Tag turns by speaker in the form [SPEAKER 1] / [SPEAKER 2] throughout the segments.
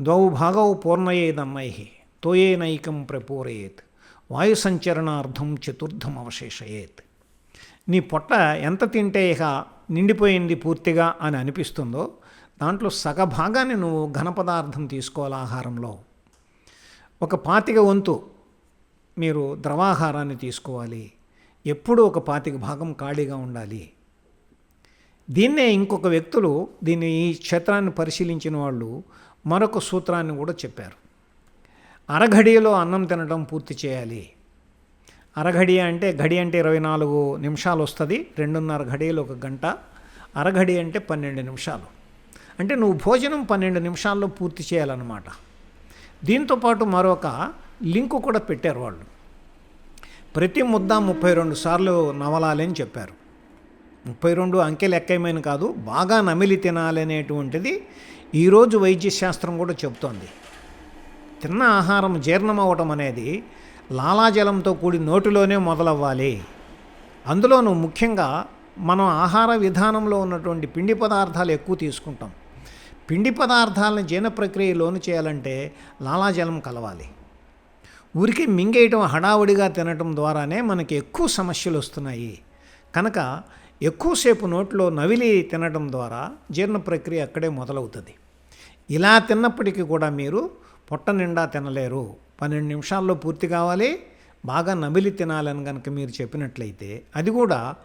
[SPEAKER 1] ద్వౌ భాగౌ పూర్ణయేదన్నై తోయేనైకం ప్రపూరయేత్ వాయు సంచరణార్థం చతుర్థం అవశేషయేత్ నీ పొట్ట ఎంత తింటే ఇక నిండిపోయింది పూర్తిగా అని అనిపిస్తుందో దాంట్లో సగ భాగాన్ని నువ్వు ఘన పదార్థం తీసుకోవాలి ఆహారంలో. ఒక పాతిక వంతు మీరు ద్రవాహారాన్ని తీసుకోవాలి. ఎప్పుడూ ఒక పాతిక భాగం ఖాళీగా ఉండాలి. దీన్నే ఇంకొక వ్యక్తులు దీన్ని ఈ క్షేత్రాన్ని పరిశీలించిన వాళ్ళు మరొక సూత్రాన్ని కూడా చెప్పారు. అరఘడియలో అన్నం తినడం పూర్తి చేయాలి. అరఘడియ అంటే ఘడి అంటే ఇరవై నాలుగు నిమిషాలు వస్తుంది రెండున్నర ఘడియలు ఒక గంట అరఘడి అంటే పన్నెండు నిమిషాలు. అంటే నువ్వు భోజనం పన్నెండు నిమిషాల్లో పూర్తి చేయాలన్నమాట. దీంతోపాటు మరొక లింకు కూడా పెట్టారు వాళ్ళు. ప్రతి ముద్ద ముప్పై రెండు సార్లు నవలాలి అని చెప్పారు. ముప్పై రెండు అంకెలు ఎక్కయమైన కాదు బాగా నమిలి తినాలనేటువంటిది ఈరోజు వైద్యశాస్త్రం కూడా చెబుతోంది. తిన్న ఆహారం జీర్ణం అనేది లాలాజలంతో కూడి నోటిలోనే మొదలవ్వాలి. అందులోనూ ముఖ్యంగా మనం ఆహార విధానంలో ఉన్నటువంటి పిండి పదార్థాలు ఎక్కువ తీసుకుంటాం. పిండి పదార్థాలను జీర్ణ ప్రక్రియలోను చేయాలంటే లాలాజలం కలవాలి. ఊరికి మింగేయటం హడావుడిగా తినటం ద్వారానే మనకి ఎక్కువ సమస్యలు వస్తున్నాయి. కనుక ఎక్కువసేపు నోట్లో నవిలి తినడం ద్వారా జీర్ణ ప్రక్రియ అక్కడే మొదలవుతుంది. ఇలా తిన్నప్పటికీ కూడా మీరు పొట్ట నిండా తినలేరు. పన్నెండు నిమిషాల్లో పూర్తి కావాలి. బాగా నమిలి తినాలని కనుక మీరు చెప్పినట్లయితే అది కూడా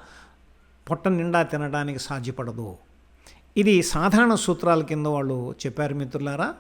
[SPEAKER 1] పొట్ట నిండా తినడానికి సాధ్యపడదు. ఇది సాధారణ సూత్రాల కింద వాళ్ళు చెప్పారు మిత్రులారా.